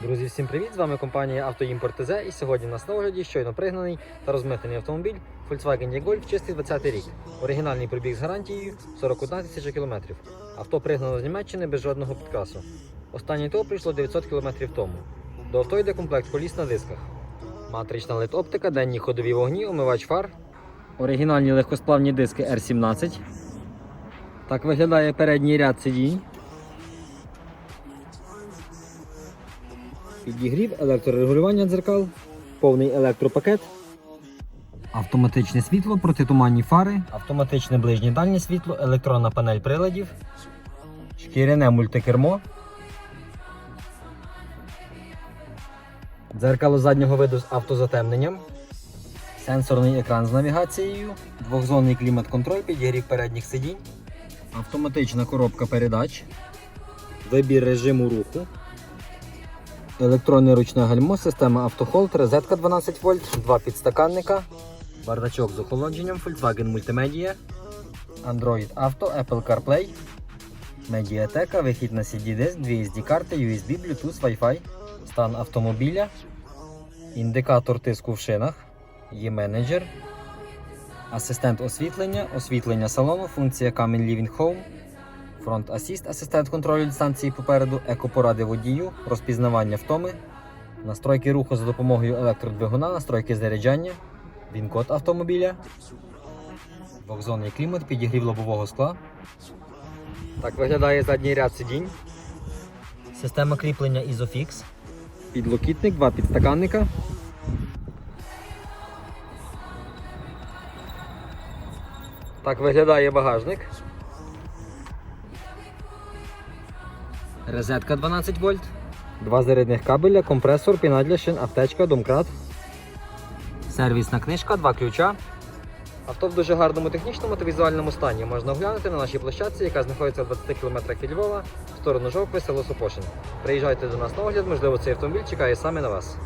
Друзі, всім привіт! З вами компанія «Автоімпорт ТЗ» і сьогодні на огляді щойно пригнаний та розмитнений автомобіль Volkswagen E-Golf чистий 20 рік. Оригінальний пробіг з гарантією 41 тисяча кілометрів. Авто пригнано з Німеччини без жодного підкрасу. Останнє ТО прийшло 900 кілометрів тому. До авто йде комплект коліс на дисках. Матрична LED-оптика, денні ходові вогні, омивач фар. Оригінальні легкосплавні диски R17. Так виглядає передній ряд сидінь. Підігрів, електрорегулювання дзеркал, повний електропакет, автоматичне світло, протитуманні фари, автоматичне ближнє дальнє світло, електронна панель приладів, шкіряне мультикермо, дзеркало заднього виду з автозатемненням, сенсорний екран з навігацією, двохзонний клімат-контроль, підігрів передніх сидінь, автоматична коробка передач, вибір режиму руху. Електронне ручне гальмо, система автохолд, розетка 12 вольт, два підстаканника, бардачок з охолодженням, Volkswagen Multimedia, Android Auto, Apple CarPlay, медіатека, вихід на CD-диск, дві SD-карти, USB, Bluetooth, Wi-Fi, стан автомобіля, індикатор тиску в шинах, є менеджер, асистент освітлення, освітлення салону, функція Coming Living Home, Фронт Асіст, асистент контролю дистанції попереду, екопоради водію, розпізнавання втоми, настройки руху за допомогою електродвигуна, настройки заряджання, він-код автомобіля, двохзонний клімат, підігрів лобового скла. Так виглядає задній ряд сидінь. Система кріплення Isofix. Підлокітник, два підстаканника. Так виглядає багажник. Розетка 12 вольт. Два зарядних кабеля, компресор, піна для шин, аптечка, домкрат. Сервісна книжка, два ключа. Авто в дуже гарному технічному та візуальному стані можна оглянути на нашій площадці, яка знаходиться в 20 км від Львова, в сторону Жовкви, село Сопошин. Приїжджайте до нас на огляд, можливо, цей автомобіль чекає саме на вас.